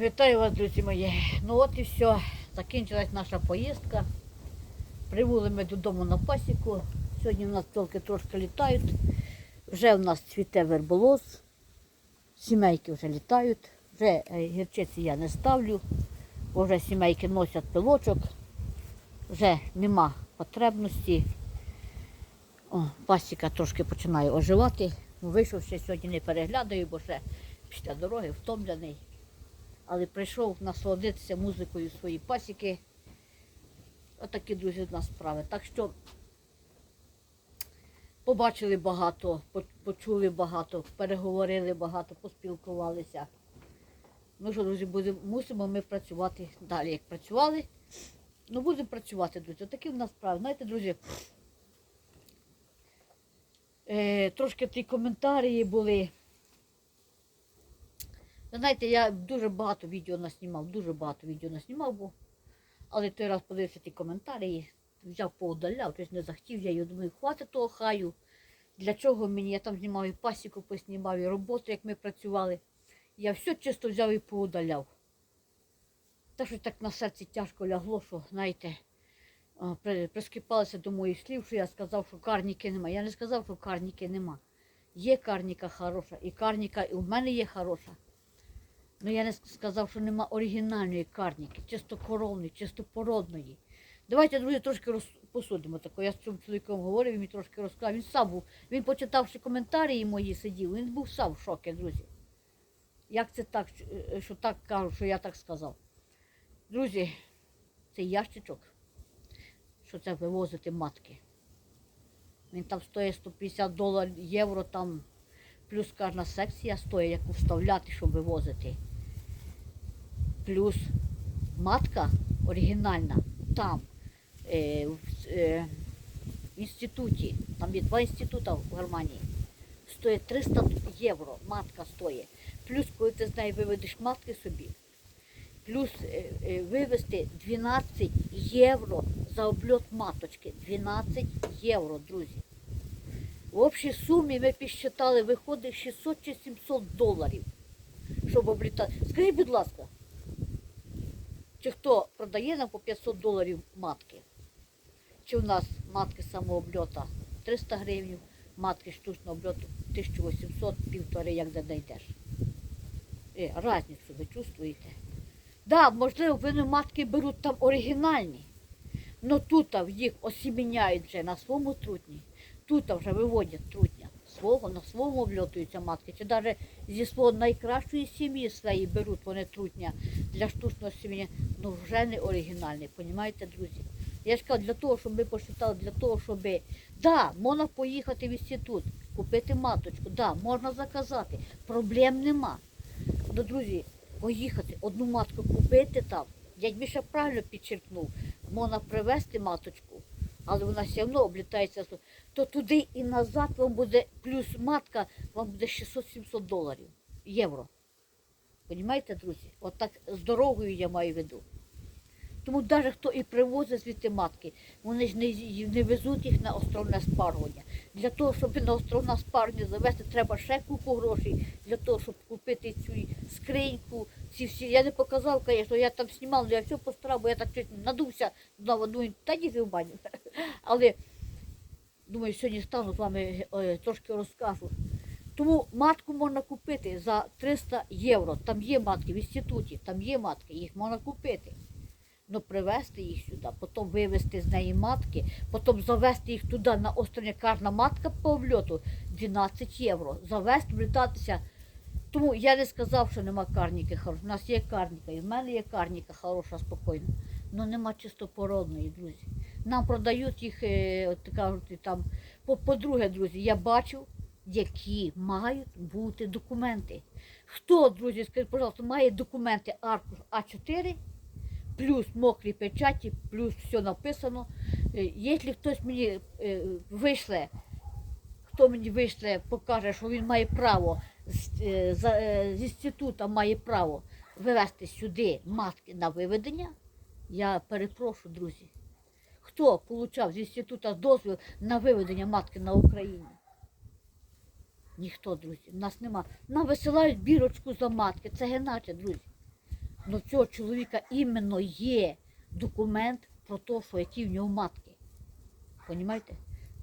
Вітаю вас, друзі мої. Ну от і все. Закінчилась наша поїздка. Прибули ми додому на пасіку. Сьогодні у нас пчолки трошки літають. Вже в нас цвіте верболоз. Сімейки вже літають. Вже е, гірчиці я не ставлю, бо вже сімейки носять пилочок. Вже нема потребності. О, пасіка трошки починає оживати. Ну, Вийшов ще сьогодні не переглядаю, бо ще після дороги втомлений. Але прийшов насолодитися музикою своєї пасіки. Отакі, друзі, в нас справи. Так що побачили багато, почули багато, переговорили багато, поспілкувалися. Ну що, друзі, будемо, мусимо ми працювати далі, як працювали. Ну, будемо працювати, друзі. Такі в нас справи. Знаєте, друзі, е, трошки ті коментарі були. Ви знаєте, я дуже багато відео наснімав, дуже багато відео наснімав, бо, але той раз подивився ті коментарі, взяв поудаляв, тобто не захотів, я його думаю, хватить того хаю. Для чого мені? Я там знімав і пасіку, поснімав, і роботу, як ми працювали. Я все чисто взяв і поудаляв. Та що так на серці тяжко лягло, що, знаєте, а, до моїх слів, що я сказав, що карніки нема. Я не сказав, що карніки нема. Є карніка хороша, і карніка і в мене є хороша. Ну я не сказав, що нема оригінальної карніки, чистокоровної, чистопородної. Давайте, друзі, трошки роз... посудимо таке. Я з цим чоловіком говорив, він мені трошки розказав. Він сам був, він почитавши коментарі мої сидів, він був сам в шокі, друзі. Як це так, що- е, так кажуть, що я так сказав? Друзі, це ящичок, що це вивозити матки. Він там стоїть 150 доларів євро, там плюс кожна секція стоїть, яку вставляти, щоб вивозити. Плюс матка оригінальна там, е, в, е, інституті, там є два інститути в Германії, стоїть 300 євро, матка стоїть. Плюс, коли ти з неї виведеш матки собі, плюс е, е, вивезти 12 євро за обльот маточки. 12 євро, друзі. В общій сумі ми підсчитали, виходить 600 чи 700 доларів, щоб облітати. Скажіть, будь ласка, чи хто продає нам по 500 доларів матки? Чи в нас матки самообльота 300 гривень, матки штучного обльоту 1800, півтори, як де знайдеш? Е, разницю ви чувствуєте? Да, можливо, вони матки беруть там оригінальні, але тут їх осіміняють вже на своєму трутні. Тут вже виводять трутня свого, на своєму обльотуються матки, чи навіть зі свого найкращої сім'ї своєї беруть вони трутня для штучного сім'я, ну вже не оригінальний, понімаєте, друзі? Я ж кажу, для того, щоб ми посчитали, для того, щоб, да, можна поїхати в інститут, купити маточку, да, можна заказати, проблем нема. Ну, друзі, поїхати, одну матку купити там, дядь Міша правильно підчеркнув, можна привезти маточку, але вона все одно облітається, то туди і назад вам буде, плюс матка, вам буде 600-700 доларів, євро. Понімаєте, друзі? От так з дорогою я маю в виду. Тому навіть хто і привозить звідти матки, вони ж не, не везуть їх на островне спаргування. Для того, щоб на островне спаргування завести, треба ще купу грошей для того, щоб купити цю скриньку. Ці всі. Я не показав, звісно, я там знімав, але я все постарав, бо я так чуть надувся знову, думаю, та ні в баню. Але думаю, сьогодні стану з вами е, трошки розкажу. Тому матку можна купити за 300 євро. Там є матки в інституті, там є матки, їх можна купити. Ну, привезти їх сюди, потім вивезти з неї матки, потім завезти їх туди на острові кожна матка по обльоту 12 євро. Завезти, влітатися. Тому я не сказав, що нема карніки хорошої. У нас є карніка, і в мене є карніка хороша, спокійна. Ну нема чистопородної, друзі. Нам продають їх, е, от кажуть, там. По- По-друге, друзі, я бачу, які мають бути документи. Хто, друзі, скажіть, пожалуйста, має документи аркуш А4, плюс мокрі печаті, плюс все написано. Е, Якщо хтось мені е, вийшле, хто мені вийшле, покаже, що він має право з, е, інституту має право вивезти сюди матки на виведення, я перепрошую, друзі. Хто отримав з інституту дозвіл на виведення матки на Україні? Ніхто, друзі, в нас нема. Нам висилають бірочку за матки, це геначе, друзі. В цього чоловіка іменно є документ про те, що які в нього матки. Понімаєте?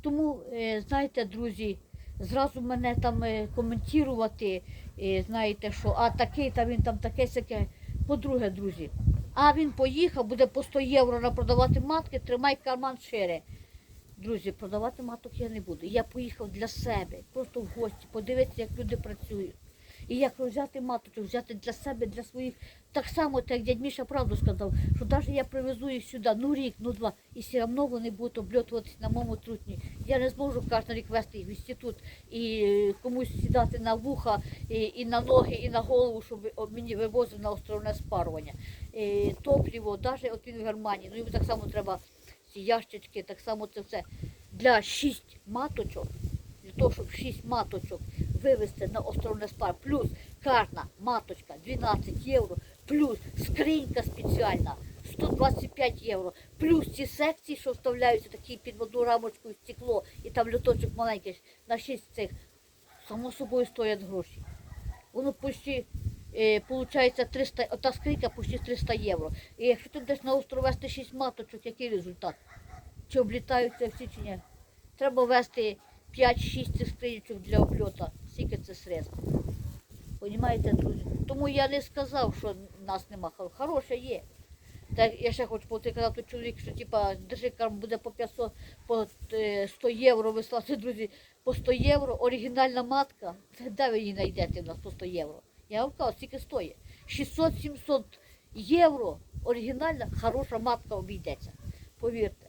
Тому, е, знаєте, друзі, зразу мене там е, коментувати, е, знаєте, що а такий, та він там таке сяке. По-друге, друзі, а він поїхав, буде по 100 євро на продавати матки, тримай карман шире. Друзі, продавати маток я не буду. Я поїхав для себе, просто в гості, подивитися, як люди працюють. І як взяти маточок, взяти для себе, для своїх. Так само, так як дядь Міша правду сказав, що навіть я привезу їх сюди, ну рік, ну два, і все одно вони будуть обльотуватися на моєму трутні. Я не зможу кожен рік вести їх в інститут і е, комусь сідати на вуха, і, і на ноги, і на голову, щоб мені вивозив на островне спарування. І, топливо, навіть от він в Германії, ну йому так само треба ці ящички, так само це все. Для шість маточок, того, щоб шість маточок вивезти на островне спар, плюс кожна маточка 12 євро, плюс скринька спеціальна 125 євро, плюс ці секції, що вставляються такі під одну рамочку стекло, і там люточок маленький на 6 цих, само собою стоять гроші. Воно почти, е, получається 300, ота скринька почти 300 євро. І якщо ти десь на остров вести 6 маточок, який результат? Чи облітаються всі чи ні? Треба вести 5-6 цих для обльота. Скільки це средств. Понімаєте, друзі? Тому я не сказав, що нас нема хор- хороше є. Так я ще хочу повторити, казав той чоловік, що типа держи карм буде по 500, по е, 100 євро вислати, друзі, по 100 євро, оригінальна матка, де ви її знайдете в нас по 100 євро? Я вам кажу, скільки стоїть? 600-700 євро оригінальна, хороша матка обійдеться. Повірте.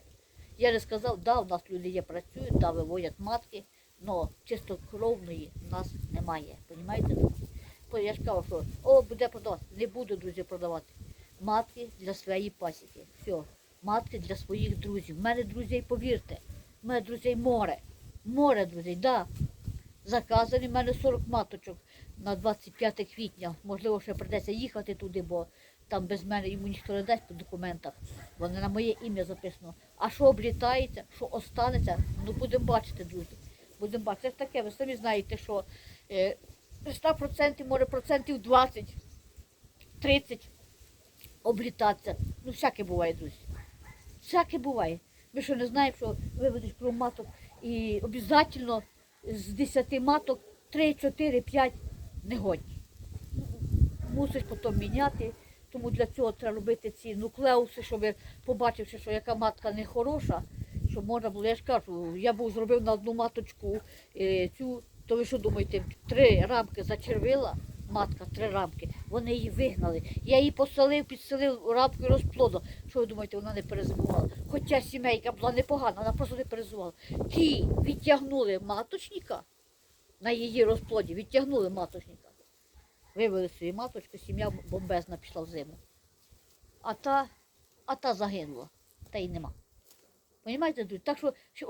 Я не сказав, да, у нас люди є працюють, да, виводять матки, але чистокровної в нас немає. Понімаєте? Я ж кажу, що о, буде продавати. Не буду, друзі, продавати. Матки для своєї пасіки. Все. Матки для своїх друзів. У мене друзей, повірте, у мене друзей море. Море друзей, да. Заказані в мене 40 маточок на 25 квітня. Можливо, ще прийдеться їхати туди, бо там без мене йому ніхто не дасть по документах. Вони на моє ім'я записано. А що облітається, що останеться, ну будемо бачити, друзі. Будемо бачити. Це ж таке, ви самі знаєте, що е, 100% може процентів 20, 30 облітатися. Ну, всяке буває, друзі. Всяке буває. Ми що не знаємо, що виведеш про маток і обов'язково з 10 маток 3, 4, 5 негодні. Мусиш потім міняти. Тому для цього треба робити ці нуклеуси, щоб побачивши, що яка матка не хороша, щоб можна було, я ж кажу, я був зробив на одну маточку е, цю, то ви що думаєте, три рамки зачервила, матка, три рамки, вони її вигнали. Я її посолив, підселив рамкою розплоду. Що ви думаєте, вона не перезимувала? Хоча сімейка була непогана, вона просто не перезимувала. Ті відтягнули маточника на її розплоді, відтягнули маточника. Вивели свою маточку, сім'я бомбезна пішла в зиму. А та, а та загинула, та й нема. Понімаєте, друзі? Так що що-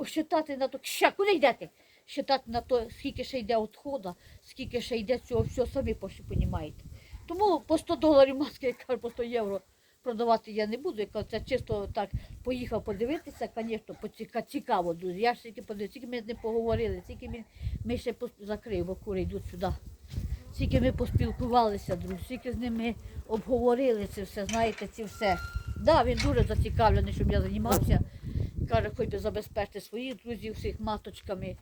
на то, ща, куди йдете? Считати на то, скільки ще йде відходу, скільки ще йде цього всього, самі розумієте. Тому по 100 доларів маски, я кажу, по 100 євро продавати я не буду. Я кажу, це чисто так поїхав подивитися, звісно, цікаво, друзі. Я ж тільки подивився, тільки ми не поговорили, тільки ми, ми ще бо кури йдуть сюди. Скільки ми поспілкувалися, друзі, скільки з ними обговорили це все, знаєте, це все. Так, да, він дуже зацікавлений, щоб я займався. Каже, хоч би забезпечити своїх друзів всіх маточками.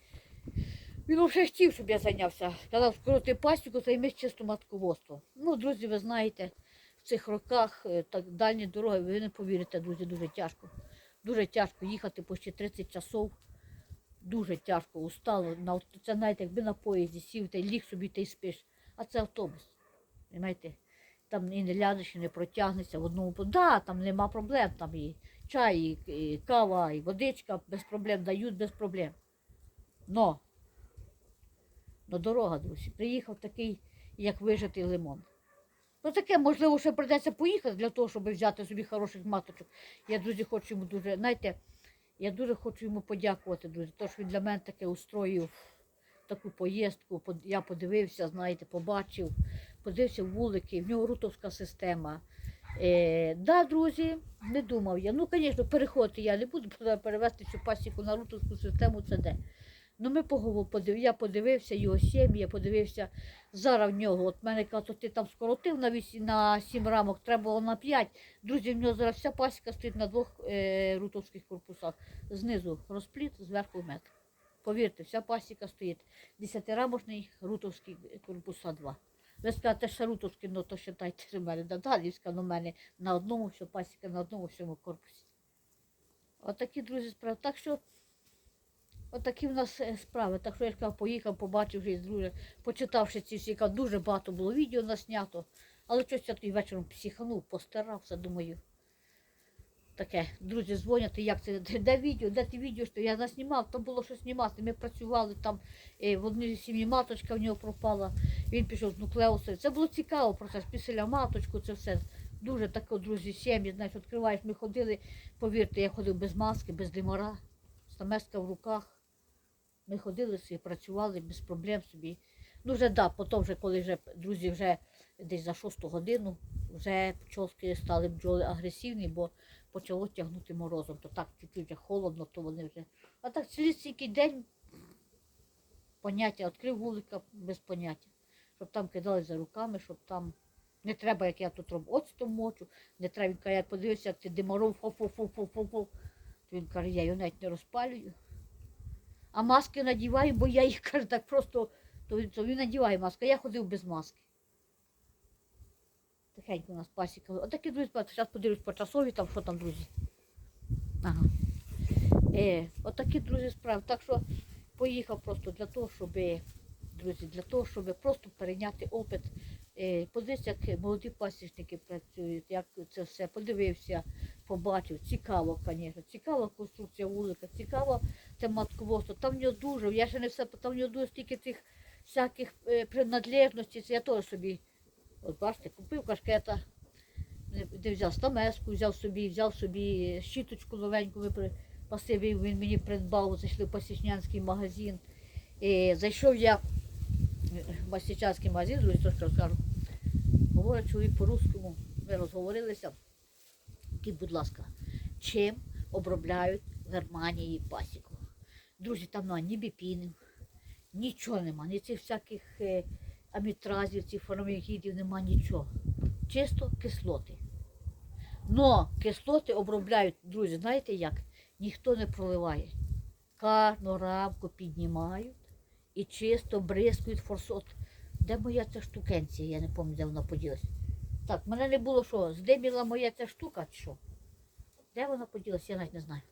Він вже хотів, щоб я зайнявся. Казав, скоро ти пасіку, займись чисто матководством. Ну, друзі, ви знаєте, в цих роках е, так дальні дороги, ви не повірите, друзі, дуже тяжко. Дуже тяжко їхати по ще 30 часов. Дуже тяжко, устало. Це знаєте, якби на поїзді сів, та й ліг собі й спиш. А це автобус. Понимаєте? Там і не ляжеш, і не протягнешся в одному. Да, там нема проблем, там і чай, і, і кава, і водичка без проблем дають без проблем. Но, но дорога, друзі, приїхав такий, як вижатий лимон. Ну таке, можливо, ще прийдеться поїхати для того, щоб взяти собі хороших маточок. Я, друзі, хочу йому дуже, знаєте, я дуже хочу йому подякувати, друзі, тому що він для мене таке устроїв таку поїздку. Я подивився, знаєте, побачив, подивився вулики, в нього рутовська система. Е, да, друзі, не думав я. Ну, звісно, переходити я не буду, бо перевести цю пасіку на рутовську систему це де. Ну, ми подив... я подивився його сім'ї, я подивився зараз в нього. От мене каже, ти там скоротив на, 8, на 7 рамок, треба було на 5. Друзі, в нього зараз вся пасіка стоїть на двох е, рутовських корпусах. Знизу розпліт, зверху метр. Повірте, вся пасіка стоїть. Десятирамочний рутовський корпуса 2. Ви скажете, що рутовський, ну то вважайте, що в мене Дадалівська, ну в мене на одному, що пасіка на одному всьому корпусі. Отакі, друзі, справи. Так що, отакі в нас е, справи. Так що я кажу, поїхав, побачив друже, почитавши ці всі, дуже багато було відео наснято. Але щось я тоді вечором психанув, постарався, думаю. Таке, друзі дзвонять, як це, де, де відео, де ти відео, що я наснімав, там було що знімати. Ми працювали там, е, в одній сім'ї маточка в нього пропала, він пішов з нуклеусу. Це було цікаво процес, після маточку, це все. Дуже таке, друзі, сім'ї, знаєш, відкриваєш, ми ходили, повірте, я ходив без маски, без димара, стамеска в руках. Ми ходили собі, працювали без проблем собі. Ну, вже да, потім, вже, коли вже, друзі, вже десь за шосту годину, вже пчолки стали бджоли агресивні, бо почало тягнути морозом. То так чуть-чуть холодно, то вони вже. А так цілий стільки день поняття, відкрив вулика без поняття. Щоб там кидали за руками, щоб там не треба, як я тут роблю, оцтом мочу, не треба, він каже, я подивився, як ти димаром, фу-фу-фу-фу-фу. То він каже, я його навіть не розпалюю. А маски надіваю, бо я їх каже, так просто, то він надіває маску, я ходив без маски. Тихенько у нас пасіка. Отакі друзі, зараз подивлюсь по часові, там що там, друзі. Ага. Е, отакі, друзі, справи. Так що поїхав просто для того, щоб, друзі, для того, щоб просто перейняти опит. Е, подивитися, як молоді пасічники працюють, як це все подивився, побачив. Цікаво, звісно. Цікава конструкція вулика, цікаво це матководство. Там в нього дуже, я ще не все, там в нього дуже стільки цих всяких е, принадлежностей, це я теж собі, от бачите, купив кашкета, де- взяв стамеску, взяв собі, взяв собі щіточку новеньку, випри- він мені придбав, зайшли в пасічнянський магазин. І зайшов я в пасічнянський магазин, друзі, трошки розкажу. Говорить чоловік по-русскому, ми розговорилися. Кіт, будь ласка, чим обробляють в Германії пасіку? Друзі, там нема ні біпінів, нічого нема, ні цих всяких е, амітразів, цих формальгідів нема нічого. Чисто кислоти. Но кислоти обробляють, друзі, знаєте як? Ніхто не проливає. Кожну рамку піднімають і чисто бризкають форсот. Де моя ця штукенція? Я не пам'ятаю, де вона поділась. Так, мене не було що, здиміла моя ця штука чи що? Де вона поділась, я навіть не знаю.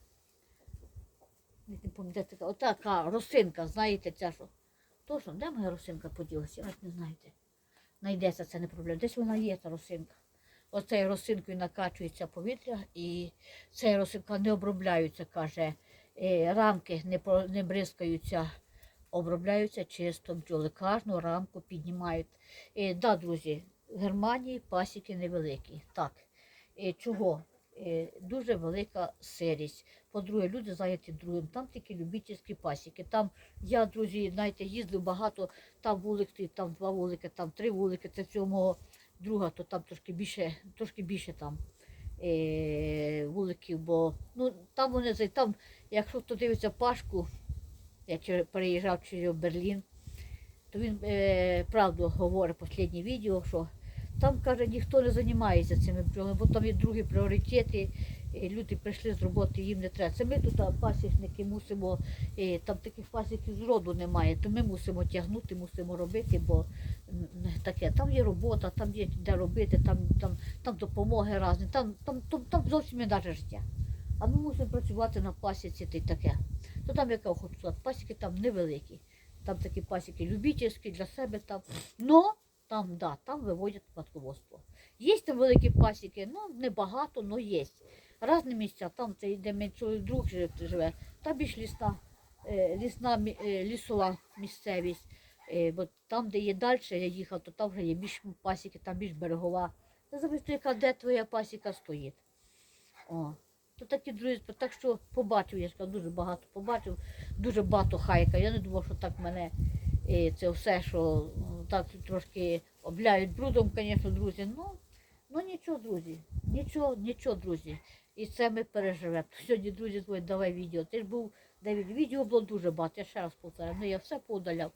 Не пам'ятаю, така. Отака росинка, знаєте, ця що. Точно, де моя росинка поділася? Я навіть не знаю де. Найдеться, це не проблема. Десь вона є, та росинка. Оцею росинкою накачується повітря і цією росинка не обробляються, каже. е, Рамки не, не бризкаються, обробляються чисто бджоли. Кожну рамку піднімають. Е, да, друзі, в Германії пасіки невеликі. Так. Е, чого? Е, дуже велика сирість. По-друге, люди зайняті другим. Там тільки любительські пасіки. Там я, друзі, знаєте, їздив багато, там вулик, там два вулики, там три вулики. Це цього мого друга, то там трошки більше, трошки більше там е, вуликів, бо ну, там вони там, якщо хто дивиться Пашку, я переїжджав через Берлін, то він е, правду говорить останнє відео, що там, каже, ніхто не займається цими бджолами, бо там є другі пріоритети. Люди прийшли з роботи, їм не треба. Це ми тут пасічники мусимо, там таких пасіків зроду немає, то ми мусимо тягнути, мусимо робити, бо таке, там є робота, там є де робити, там, там, там допомоги різні, там, там, там, там зовсім інакше життя. А ми мусимо працювати на пасіці та й таке. То там, яка хочу пасіки там невеликі. Там такі пасіки любительські для себе там. Но там, да, там виводять матководство. Є там великі пасіки, ну небагато, але є. Різні місця, там це де мій друг живе, там більш лісна, е, лісна е, лісова місцевість. Е, бо там, де є далі, я їхав, то там вже є більш пасіки, там більш берегова. Це завжди, яка де твоя пасіка стоїть. О. То такі друзі, так що побачив, я кажу, дуже багато побачив, дуже багато хайка. Я не думав, що так мене це все, що так трошки обляють брудом, звісно, друзі. Ну, ну нічого, друзі, нічого, нічого, друзі. І це ми переживемо. Сьогодні, друзі, твої давай відео. Ти ж був 9 відео було дуже багато, я ще раз повторяю, ну я все поудаляв.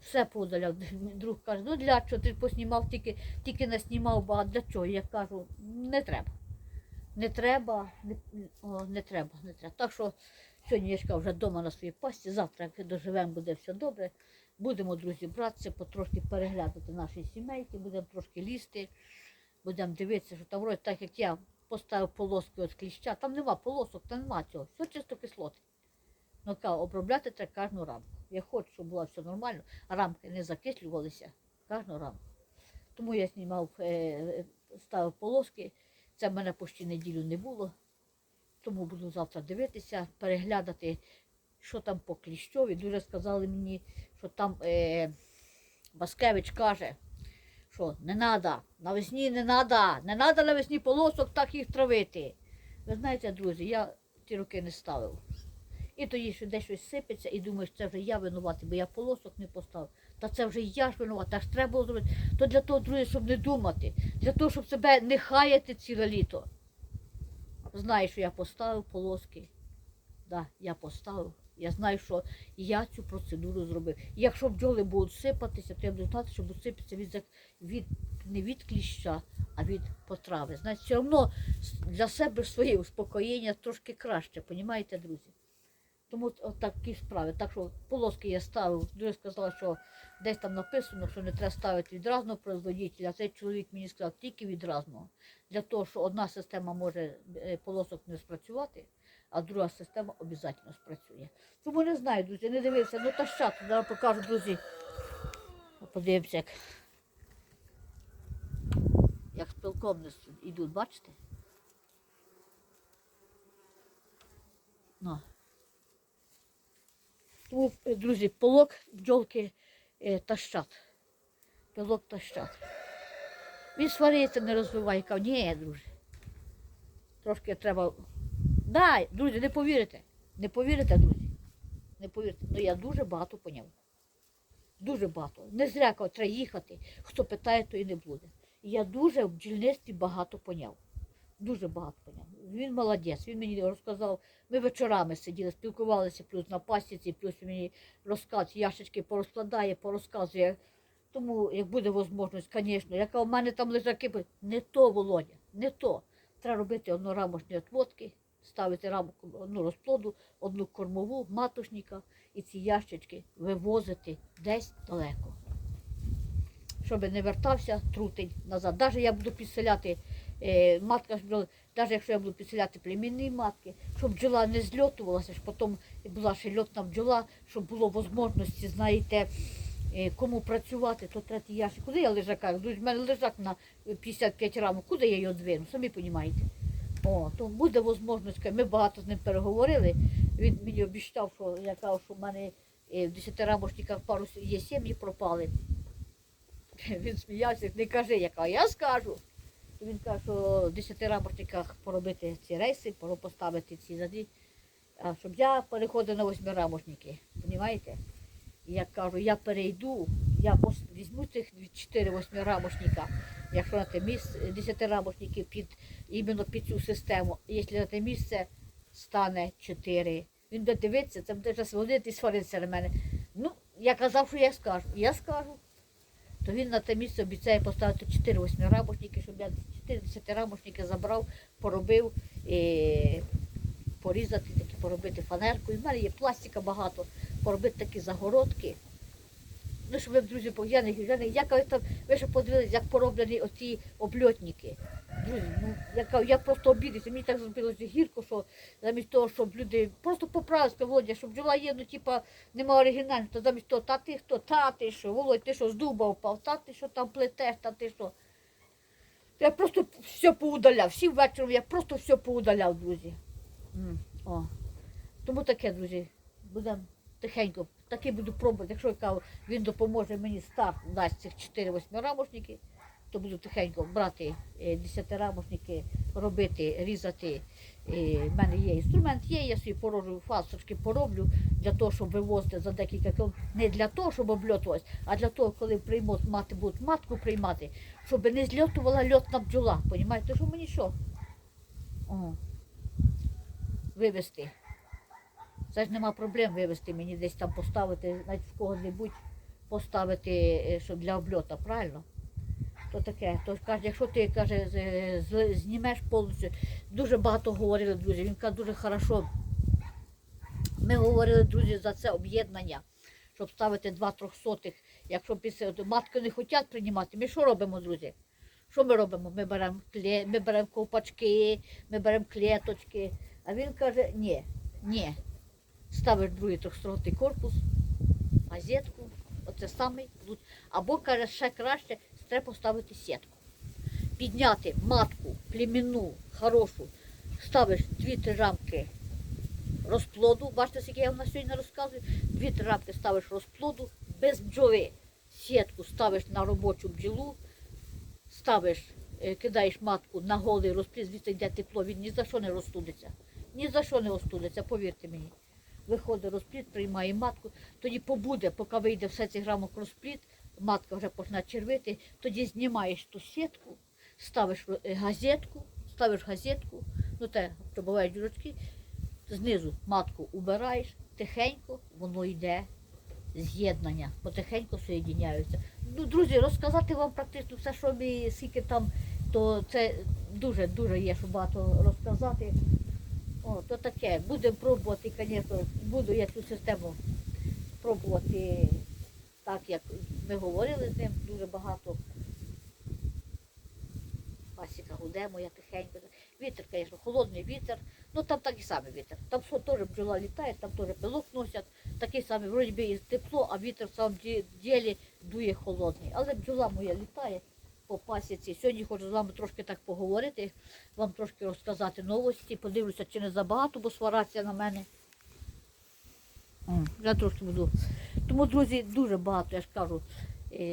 Все поудаляв. Друг каже, ну для чого ти поснімав, тільки, тільки наснімав багато. Для чого? Я кажу, не треба. Не треба, не, о, не треба, не треба. Так що сьогодні я ж вже вдома на своїй пасті, завтра, як доживемо, буде все добре. Будемо, друзі, братися, потрошки переглядати наші сімейки, будемо трошки лізти, будемо дивитися, що там вроді так, як я поставив полоски від кліща, там нема полосок, там нема цього, все чисто кислоти. Ну, кажу, обробляти треба кожну рамку. Я хочу, щоб було все нормально, а рамки не закислювалися кожну рамку. Тому я знімав, е, ставив полоски. Це в мене почти неділю не було. Тому буду завтра дивитися, переглядати, що там по кліщові. Дуже сказали мені, що там е, Баскевич каже, що не треба, навесні не треба, не треба навесні полосок так їх травити. Ви знаєте, друзі, я ті роки не ставив. І тоді що десь щось сипеться, і думаєш, це вже я винуватий, бо я полосок не поставив. Та це вже я ж винуватий, та ж треба було зробити. То для того, друзі, щоб не думати, для того, щоб себе не хаяти ціле літо. Знаю, що я поставив полоски. Да, я поставив. Я знаю, що я цю процедуру зробив. І якщо бджоли будуть сипатися, то я буду знати, що будуть сипатися від, від не від кліща, а від потрави. Значить, все одно для себе своє успокоєння трошки краще, понімаєте, друзі? Тому от, такі справи. Так що полоски я ставив. Дуже сказала, що десь там написано, що не треба ставити від разного производителя. А цей чоловік мені сказав тільки від разного. Для того, що одна система може е, полосок не спрацювати, а друга система обов'язково спрацює. Тому не знаю, друзі, не дивився. Ну та що, зараз покажу, друзі. Подивимося, як, як з пилком. Ідуть, бачите? Ну. Тому, е, друзі, полок бджолки е, тащат. Пилок тащат. Він свариться, не розвиває. Кав, ні, друже. Трошки треба. Дай, друзі, не повірите. Не повірите, друзі. Не повірите. Ну я дуже багато поняв. Дуже багато. Не зря треба їхати. Хто питає, то і не буде. Я дуже в бджільництві багато поняв. Дуже багато поняв. Він молодець, він мені розказав. Ми вечорами сиділи, спілкувалися плюс на пасіці, плюс мені розказ, ящички порозкладає, порозказує. Тому, як буде можливість, звісно, яка у мене там лежаки, не то, Володя, не то. Треба робити однорамочні отводки, ставити рамку одну розплоду, одну кормову, матушника і ці ящички вивозити десь далеко. Щоб не вертався трутень назад. Навіть я буду підселяти е, матка навіть якщо я буду підселяти племінні матки, щоб бджола не зльотувалася, щоб потім була ще льотна бджола, щоб було можливості, знаєте, е, кому працювати, то третій ящик. Куди я лежака? В мене лежак на 55 рамок, куди я його двину, самі розумієте. О, то буде можливість. Ми багато з ним переговорили. Він мені обіцяв, що я кажу, що в мене е, в 10 рамочниках пару є сім'ї пропали. Він сміявся, не кажи, яка я скажу. І Він каже, що в 10 рамочниках поробити ці рейси, поставити ці заді, а щоб я переходив на 8 рамочники. Понімаєте? І я кажу, я перейду, я візьму цих 4 8 рамочника, якщо на те місце 10 рамочників під іменно під цю систему. Якщо на те місце стане 4. Він буде дивитися, це буде вже сводити і сваритися на мене. Ну, я казав, що я скажу. Я скажу. То він на те місце обіцяє поставити 4 8 рамочники, щоб я 4 10 рамочники забрав, поробив, і порізати, такі, поробити фанерку. І в мене є пластика багато, поробити такі загородки. Ну, щоб ви, друзі, я не, я не там, ви ще подивилися, як пороблені оці обльотники. Друзі, ну я кажу, я просто обідаюся. Мені так зробилося гірко, що замість того, щоб люди просто поправилися, Володя, щоб бджола є, ну типа нема оригінального, то замість того, та ти хто, та ти що, Володь, ти що з дуба впав, та ти що там плетеш, та ти що. Я просто все поудаляв. Всі вечором я просто все поудаляв, друзі. М, О. Тому таке, друзі, будемо тихенько, таки буду пробувати. Якщо кажу, він допоможе мені старт, дасть цих 4-8 рамошники, то буду тихенько брати 10 рамошники, робити, різати. У мене є інструмент, є, я собі порожу фасочки пороблю для того, щоб вивозити за декілька кілометрів. Не для того, щоб обльотуватися, а для того, коли приймуть мати будуть матку приймати, щоб не зльотувала льотна бджола. Понімаєте, що мені що? Вивезти. Це ж нема проблем вивезти мені десь там поставити, навіть в кого-небудь поставити, е, щоб для обльота, правильно? То таке. То каже, якщо ти каже, знімеш повністю, дуже багато говорили, друзі. Він каже, дуже хорошо. Ми говорили, друзі, за це об'єднання, щоб ставити два трьохсотих. Якщо після матки не хочуть приймати, ми що робимо, друзі? Що ми робимо? Ми беремо кле... ми беремо ковпачки, ми беремо клеточки. А він каже, ні, ні. Ставиш другий трьохсотий корпус, газетку, оце самий луч. Або каже, ще краще, треба поставити сітку. Підняти матку, племінну, хорошу, ставиш дві-три рамки розплоду. Бачите, скільки я вам сьогодні розказую. Дві-три рамки ставиш розплоду без бджоли. Сітку ставиш на робочу бджілу, ставиш, е, кидаєш матку на голий розплід, звідси йде тепло, він ні за що не розстудиться. Ні за що не остудиться, повірте мені. Виходить розплід, приймає матку, тоді побуде, поки вийде все цей грамок розплід, матка вже почне червити, тоді знімаєш ту сітку, ставиш е, газетку, ставиш газетку, ну те, що бувають дірочки, знизу матку убираєш, тихенько воно йде з'єднання, потихеньку соєдиняються. Ну, друзі, розказати вам практично все, що ми скільки там, то це дуже дуже є, що багато розказати. О, то таке. Будемо пробувати, звісно, буду я цю систему пробувати так, як ми говорили з ним дуже багато. Пасіка гуде моя тихенько. Вітер, звісно, холодний вітер. Ну там такий самий вітер. Там теж бджола літає, там теж пилок носять. Такий самий, вроді би і тепло, а вітер в самом ділі дує холодний. Але бджола моя літає по пасіці. Сьогодні хочу з вами трошки так поговорити, вам трошки розказати новості. Подивлюся, чи не забагато, бо свараться на мене. Я трошки буду. Тому, друзі, дуже багато, я ж кажу. Е,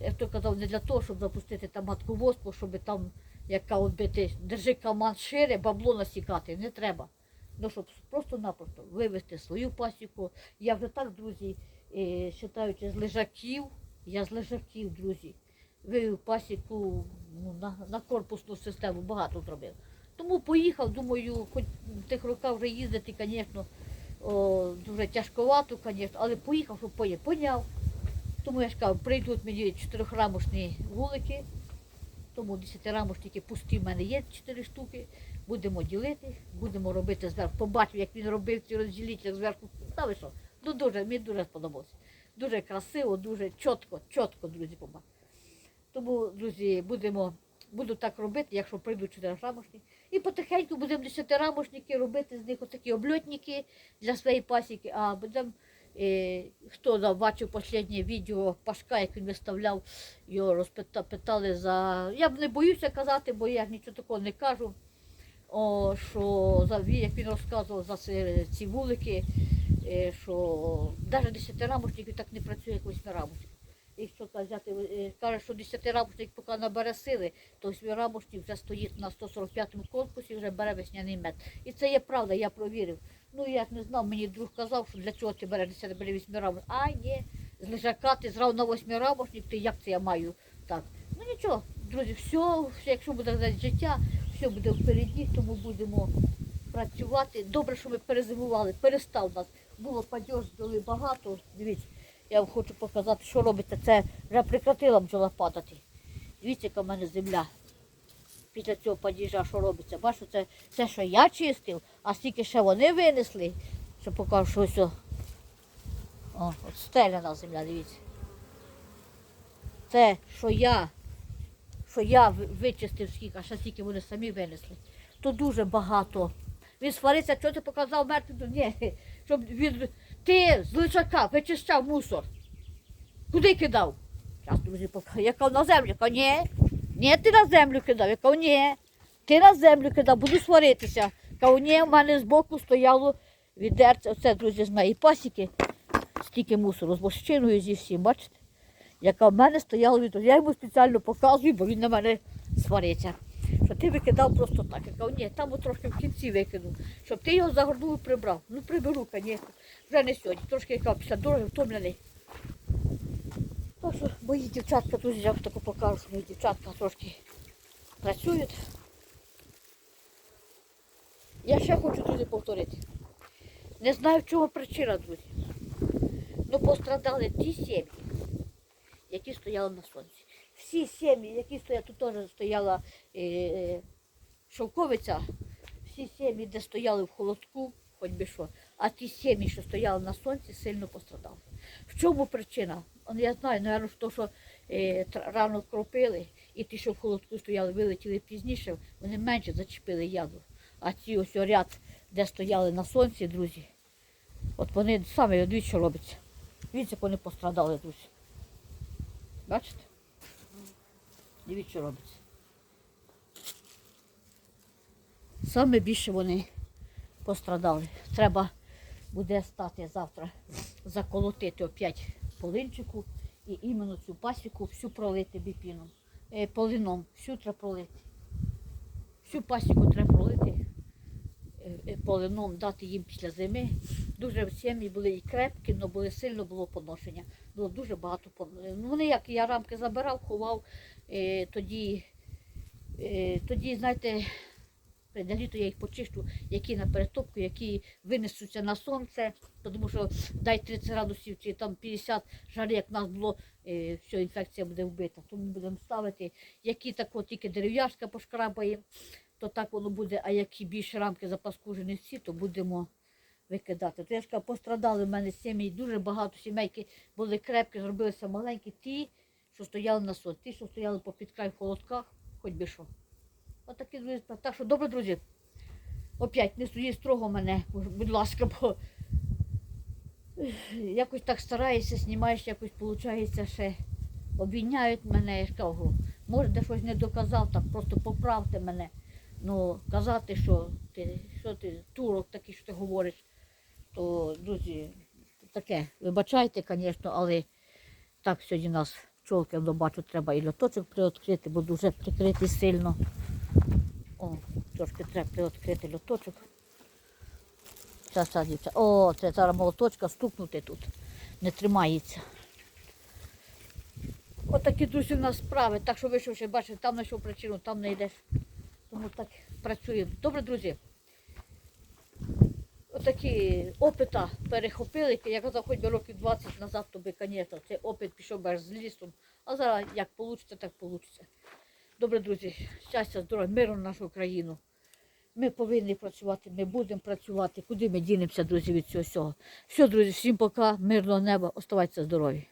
я то казав, не для того, щоб запустити там матку воспу, щоб там, яка бити, держи команд шире, бабло насікати, не треба. Ну, щоб просто-напросто вивести свою пасіку. Я вже так, друзі, е, вважаючи з лежаків, я з лежаків, друзі, вивів пасіку ну, на, на корпусну систему, багато зробив. Тому поїхав, думаю, хоч в тих роках вже їздити, звісно, дуже тяжковато, звісно, але поїхав, щоб поїхав, поняв. Тому я ж кажу, прийдуть мені чотирьохрамошні вулики, тому десятирамошники пусті в мене є чотири штуки. Будемо ділити, будемо робити зверху. Побачив, як він робив ці розділитель зверху. Та? Ну дуже, мені дуже сподобалося. Дуже красиво, дуже чітко, чітко, друзі, побачив. Тому, друзі, будемо, буду так робити, якщо прийдуть чотирирамошні. І потихеньку будемо десятирамошники робити з них отакі обльотники для своєї пасіки, а будемо Е, хто бачив останнє відео Пашка, як він виставляв, його розпитали за. Я б не боюся казати, бо я нічого такого не кажу. О, що за як він розказував за ці, вулики, е, що навіть десятирамочник так не працює, як восьмирамочник. Якщо казати, е, каже, що десятирамочник поки набере сили, то восьмирамочник вже стоїть на 145-му корпусі, вже бере весняний мед. І це є правда, я провірив. Ну я не знав, мені друг казав, що для чого ти береш 10 бере восьмирамочник. А ні, з лежака ти зрав на восьмирамочник, ти як це я маю так. Ну нічого, друзі, все, якщо буде життя, все буде впереді, тому будемо працювати. Добре, що ми перезимували, перестав нас. Було падеж, дали багато. Дивіться, я вам хочу показати, що робиться. Це вже прекратила бджола падати. Дивіться, яка в мене земля. Після цього падіжа, що робиться. Бачите, це все, що я чистив, а стільки ще вони винесли, що покажу, що ось. О, от стеляна земля, дивіться. Це, що я, що я вичистив скільки, а ще стільки вони самі винесли. То дуже багато. Він свариться, що ти показав мертвим? Ні, щоб він, ти з личака вичищав мусор. Куди кидав? Зараз друзі покажу. Я кажу, на землю. Кажу, ні. Ні, ти на землю кидав. Я кажу, ні. Ти на землю кидав, буду сваритися. Кажу, ні, в мене збоку стояло відерце. Оце, друзі, з моєї пасіки. Стільки мусору з вощиною зі всім, бачите? Яка в мене стояла від. Я йому спеціально показую, бо він на мене свариться. Що ти викидав просто так. Я кажу, ні, там от трошки в кінці викинув, щоб ти його загорнув і прибрав. Ну приберу, звісно. Вже не сьогодні. Трошки я після дороги втомлений. Що мої дівчатка, друзі, я таку покажу, що мої дівчатка трошки працюють. Я ще хочу друзі повторити. Не знаю, в чому причина, друзі. Ну пострадали ті сім'ї, які стояли на сонці. Всі сім'ї, які стояли, тут теж стояла е, шовковиця, всі сім'ї, де стояли в холодку, хоч би що, а ті сім'ї, що стояли на сонці, сильно пострадали. В чому причина? Я знаю, напевно, то, що е, рано кропили, і ті, що в холодку стояли, вилетіли пізніше, вони менше зачепили яду. А ці ось ряд, де стояли на сонці, друзі, от вони самі дивіться, що робиться. Дивіться, як вони пострадали, друзі. Бачите? Дивіться, що робиться. Саме більше вони пострадали. Треба буде стати завтра, заколотити опять полинчику і іменно цю пасіку всю пролити біпіном, е, полином, всю треба пролити. Всю пасіку треба пролити е, е, полином, дати їм після зими. Дуже сім'ї були і крепкі, але були сильно було поношення. Було дуже багато пон- Ну, вони як я рамки забирав, ховав, тоді, тоді, знаєте, прийде літо я їх почищу, які на перетопку, які винесуться на сонце, тому що дай 30 градусів чи там 50 жари, як в нас було, е, все, інфекція буде вбита. Тому будемо ставити, які так от тільки дерев'яшка пошкрабає, то так воно буде, а які більше рамки запаскужені всі, то будемо викидати. То я ж кажу, пострадали в мене сім'ї, дуже багато сімейки були крепкі, зробилися маленькі, ті, що стояли на сон, ті, що стояли по підкрай в холодках, хоч би що. Отакі друзі. Так що, добре, друзі. Опять не судіть строго мене, будь ласка, бо якось так стараєшся, знімаєш, якось виходить ще обвиняють мене, я ж кажу, може, де щось не доказав, так просто поправте мене. Ну, казати, що ти, що ти турок такий, що ти говориш, то, друзі, таке, вибачайте, звісно, але так сьогодні нас пчолки, бачу, треба і льоточок приоткрити, бо дуже прикритий сильно. О, трошки треба приоткрити льоточок. Зараз, зараз. О, це зараз молоточка стукнути тут. Не тримається. Отакі друзі у нас справи. Так що вийшов ще бачите, там знайшов причину, там не йдеш. Тому так працюємо. Добре, друзі. Отакі опита перехопили. Я казав, хоч би років 20 назад, то би, звісно, цей опит пішов би з лісом. А зараз як вийде, так вийде. Добре, друзі, щастя, здоров'я, миру в нашу країну. Ми повинні працювати, ми будемо працювати. Куди ми дінемося, друзі, від цього всього. Все, друзі, всім пока, мирного неба, оставайтеся здорові.